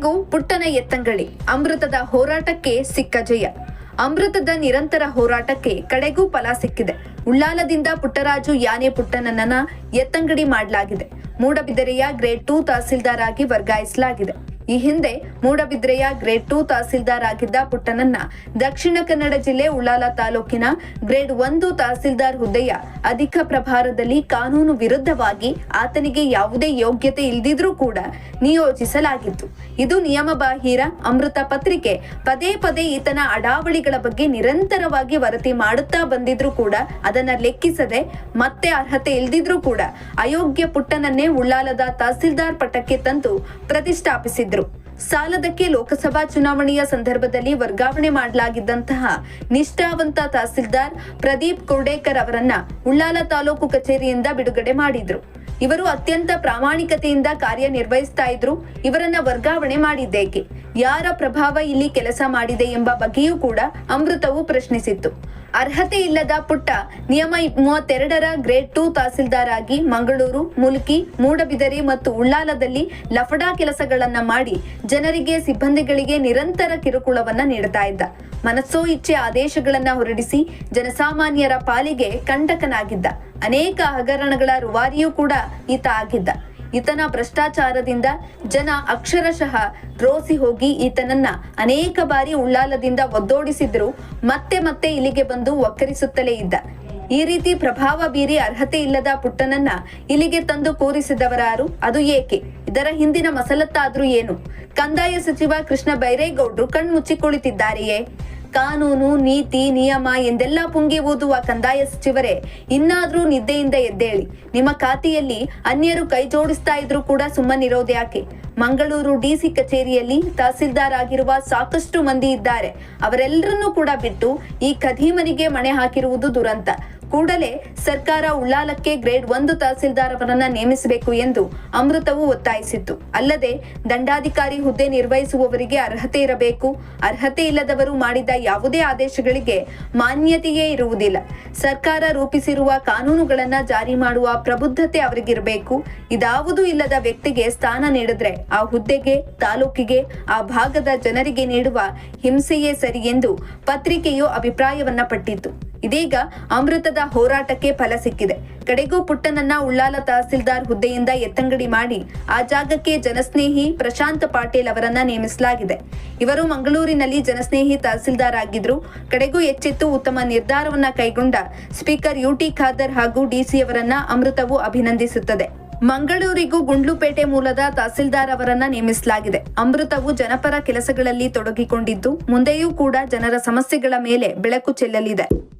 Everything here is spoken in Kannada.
ಕಡೆಗೂ ಪುಟ್ಟನ ಎತ್ತಂಗಳಿ. ಅಮೃತದ ಹೋರಾಟಕ್ಕೆ ಸಿಕ್ಕ ಜಯ. ಅಮೃತದ ನಿರಂತರ ಹೋರಾಟಕ್ಕೆ ಕಡೆಗೂ ಫಲ ಸಿಕ್ಕಿದೆ. ಉಳ್ಳಾಲದಿಂದ ಪುಟ್ಟರಾಜು ಯಾನೆ ಪುಟ್ಟನನ್ನ ಎತ್ತಂಗಡಿ ಮಾಡಲಾಗಿದೆ. ಮೂಡಬಿದರೆಯ ಗ್ರೇಡ್ ಟೂ ತಹಸೀಲ್ದಾರ್ ಆಗಿ ವರ್ಗಾಯಿಸಲಾಗಿದೆ. ಈ ಹಿಂದೆ ಮೂಡಬಿದ್ರೆಯ ಗ್ರೇಡ್ ಟೂ ತಹಸೀಲ್ದಾರ್ ಆಗಿದ್ದ ಪುಟ್ಟನನ್ನ ದಕ್ಷಿಣ ಕನ್ನಡ ಜಿಲ್ಲೆ ಉಳ್ಳಾಲ ತಾಲೂಕಿನ ಗ್ರೇಡ್ ಒಂದು ತಹಸೀಲ್ದಾರ್ ಹುದ್ದೆಯ ಅಧಿಕ ಪ್ರಭಾರದಲ್ಲಿ ಕಾನೂನು ವಿರುದ್ಧವಾಗಿ ಆತನಿಗೆ ಯಾವುದೇ ಯೋಗ್ಯತೆ ಇಲ್ದಿದ್ರೂ ಕೂಡ ನಿಯೋಜಿಸಲಾಗಿತ್ತು. ಇದು ನಿಯಮಬಾಹಿರ ಅಮೃತ ಪತ್ರಿಕೆ. ಪದೇ ಪದೇ ಈತನ ಅಡಾವಳಿಗಳ ಬಗ್ಗೆ ನಿರಂತರವಾಗಿ ವರದಿ ಮಾಡುತ್ತಾ ಬಂದಿದ್ರು ಕೂಡ ಅದನ್ನ ಲೆಕ್ಕಿಸದೆ ಮತ್ತೆ ಅರ್ಹತೆ ಇಲ್ದಿದ್ರೂ ಕೂಡ ಅಯೋಗ್ಯ ಪುಟ್ಟನನ್ನೇ ಉಳ್ಳಾಲದ ತಹಸೀಲ್ದಾರ್ ಪಟ್ಟಕ್ಕೆ ತಂದು ಪ್ರತಿಷ್ಠಾಪಿಸಿದ್ರು. ಸಾಲದಕ್ಕೆ ಲೋಕಸಭಾ ಚುನಾವಣೆಯ ಸಂದರ್ಭದಲ್ಲಿ ವರ್ಗಾವಣೆ ಮಾಡಲಾಗಿದ್ದಂತಹ ನಿಷ್ಠಾವಂತ ತಹಸೀಲ್ದಾರ್ ಪ್ರದೀಪ್ ಕುರ್ಡೇಕರ್ ಅವರನ್ನ ಉಳ್ಳಾಲ ತಾಲೂಕು ಕಚೇರಿಯಿಂದ ಬಿಡುಗಡೆ ಮಾಡಿದ್ರು. ಇವರು ಅತ್ಯಂತ ಪ್ರಾಮಾಣಿಕತೆಯಿಂದ ಕಾರ್ಯನಿರ್ವಹಿಸ್ತಾ ಇದ್ರು. ಇವರನ್ನ ವರ್ಗಾವಣೆ ಮಾಡಿದ್ದೇಕೆ? ಯಾರ ಪ್ರಭಾವ ಇಲ್ಲಿ ಕೆಲಸ ಮಾಡಿದೆ ಎಂಬ ಬಗ್ಗೆಯೂ ಕೂಡ ಅಮೃತವು ಪ್ರಶ್ನಿಸಿತ್ತು. ಅರ್ಹತೆ ಇಲ್ಲದ ಪುಟ್ಟ ನಿಯಮ ಮೂವತ್ತೆರಡರ ಗ್ರೇಡ್ ಟೂ ತಹಸೀಲ್ದಾರ್ ಆಗಿ ಮಂಗಳೂರು, ಮುಲ್ಕಿ, ಮೂಡಬಿದರಿ ಮತ್ತು ಉಳ್ಳಾಲದಲ್ಲಿ ಲಫಡಾ ಕೆಲಸಗಳನ್ನ ಮಾಡಿ ಜನರಿಗೆ ಸಿಬ್ಬಂದಿಗಳಿಗೆ ನಿರಂತರ ಕಿರುಕುಳವನ್ನ ನೀಡ್ತಾ ಇದ್ದ. ಮನಸ್ಸೋ ಇಚ್ಛೆ ಆದೇಶಗಳನ್ನ ಹೊರಡಿಸಿ ಜನಸಾಮಾನ್ಯರ ಪಾಲಿಗೆ ಕಂಟಕನಾಗಿದ್ದ. ಅನೇಕ ಹಗರಣಗಳ ರುವಾರಿಯೂ ಕೂಡ ಈತ ಆಗಿದ್ದ. ಈತನ ಭ್ರಷ್ಟಾಚಾರದಿಂದ ಜನ ಅಕ್ಷರಶಃ ರೋಸಿ ಹೋಗಿ ಈತನನ್ನ ಅನೇಕ ಬಾರಿ ಉಳ್ಳಾಲದಿಂದ ಒದ್ದೋಡಿಸಿದ್ರು, ಮತ್ತೆ ಮತ್ತೆ ಇಲ್ಲಿಗೆ ಬಂದು ಒಕ್ಕರಿಸುತ್ತಲೇ ಇದ್ದ. ಈ ರೀತಿ ಪ್ರಭಾವ ಬೀರಿ ಅರ್ಹತೆ ಇಲ್ಲದ ಪುಟ್ಟನನ್ನ ಇಲ್ಲಿಗೆ ತಂದು ಕೂರಿಸಿದವರಾರು ಅದು ಏಕೆ? ಇದರ ಹಿಂದಿನ ಮಸಲತ್ತಾದ್ರೂ ಏನು? ಕಂದಾಯ ಸಚಿವ ಕೃಷ್ಣ ಬೈರೇಗೌಡ್ರು ಕಣ್ಮುಚ್ಚಿ ಕುಳಿತಿದ್ದಾರೆಯೇ? ಕಾನೂನು, ನೀತಿ, ನಿಯಮ ಎಂದೆಲ್ಲ ಪುಂಗಿ ಊದುವ ಕಂದಾಯ ಸಚಿವರೇ, ಇನ್ನಾದ್ರೂ ನಿದ್ದೆಯಿಂದ ಎದ್ದೇಳಿ. ನಿಮ್ಮ ಖಾತೆಯಲ್ಲಿ ಅನ್ಯರು ಕೈ ಜೋಡಿಸ್ತಾ ಇದ್ರು ಕೂಡ ಸುಮ್ಮನಿರೋದು ಯಾಕೆ? ಮಂಗಳೂರು ಡಿಸಿ ಕಚೇರಿಯಲ್ಲಿ ತಹಸೀಲ್ದಾರ್ ಆಗಿರುವ ಸಾಕಷ್ಟು ಮಂದಿ ಇದ್ದಾರೆ. ಅವರೆಲ್ಲರನ್ನೂ ಕೂಡ ಬಿಟ್ಟು ಈ ಖದೀಮನಿಗೆ ಮಣೆ ಹಾಕಿರುವುದು ದುರಂತ. ಕೂಡಲೇ ಸರ್ಕಾರ ಉಳ್ಳಾಲಕ್ಕೆ ಗ್ರೇಡ್ ಒಂದು ತಹಸೀಲ್ದಾರ್ ಅವರನ್ನ ನೇಮಿಸಬೇಕು ಎಂದು ಅಮೃತವು ಒತ್ತಾಯಿಸಿತ್ತು. ಅಲ್ಲದೆ ದಂಡಾಧಿಕಾರಿ ಹುದ್ದೆ ನಿರ್ವಹಿಸುವವರಿಗೆ ಅರ್ಹತೆ ಇರಬೇಕು. ಅರ್ಹತೆ ಇಲ್ಲದವರು ಮಾಡಿದ ಯಾವುದೇ ಆದೇಶಗಳಿಗೆ ಮಾನ್ಯತೆಯೇ ಇರುವುದಿಲ್ಲ. ಸರ್ಕಾರ ರೂಪಿಸಿರುವ ಕಾನೂನುಗಳನ್ನ ಜಾರಿ ಮಾಡುವ ಪ್ರಬುದ್ಧತೆ ಅವರಿಗಿರಬೇಕು. ಇದಾವುದೂ ಇಲ್ಲದ ವ್ಯಕ್ತಿಗೆ ಸ್ಥಾನ ನೀಡಿದ್ರೆ ಆ ಹುದ್ದೆಗೆ, ತಾಲೂಕಿಗೆ, ಆ ಭಾಗದ ಜನರಿಗೆ ನೀಡುವ ಹಿಂಸೆಯೇ ಸರಿ ಎಂದು ಪತ್ರಿಕೆಯು ಅಭಿಪ್ರಾಯವನ್ನ ಪಟ್ಟಿತ್ತು. ಇದೀಗ ಅಮೃತದ ಹೋರಾಟಕ್ಕೆ ಫಲ ಸಿಕ್ಕಿದೆ. ಕಡೆಗೂ ಪುಟ್ಟನನ್ನ ಉಳ್ಳಾಲ ತಹಸೀಲ್ದಾರ್ ಹುದ್ದೆಯಿಂದ ಎತ್ತಂಗಡಿ ಮಾಡಿ ಆ ಜಾಗಕ್ಕೆ ಜನಸ್ನೇಹಿ ಪ್ರಶಾಂತ್ ಪಾಟೀಲ್ ಅವರನ್ನ ನೇಮಿಸಲಾಗಿದೆ. ಇವರು ಮಂಗಳೂರಿನಲ್ಲಿ ಜನಸ್ನೇಹಿ ತಹಸೀಲ್ದಾರ್ ಆಗಿದ್ರು. ಕಡೆಗೂ ಎಚ್ಚೆತ್ತು ಉತ್ತಮ ನಿರ್ಧಾರವನ್ನ ಕೈಗೊಂಡ ಸ್ಪೀಕರ್ ಯುಟಿ ಖಾದರ್ ಹಾಗೂ ಡಿಸಿ ಅವರನ್ನ ಅಮೃತವು ಅಭಿನಂದಿಸುತ್ತದೆ. ಮಂಗಳೂರಿಗೂ ಗುಂಡ್ಲುಪೇಟೆ ಮೂಲದ ತಹಸೀಲ್ದಾರ್ ಅವರನ್ನ ನೇಮಿಸಲಾಗಿದೆ. ಅಮೃತವು ಜನಪರ ಕೆಲಸಗಳಲ್ಲಿ ತೊಡಗಿಕೊಂಡಿದ್ದು, ಮುಂದೆಯೂ ಕೂಡ ಜನರ ಸಮಸ್ಯೆಗಳ ಮೇಲೆ ಬೆಳಕು ಚೆಲ್ಲಲಿದೆ.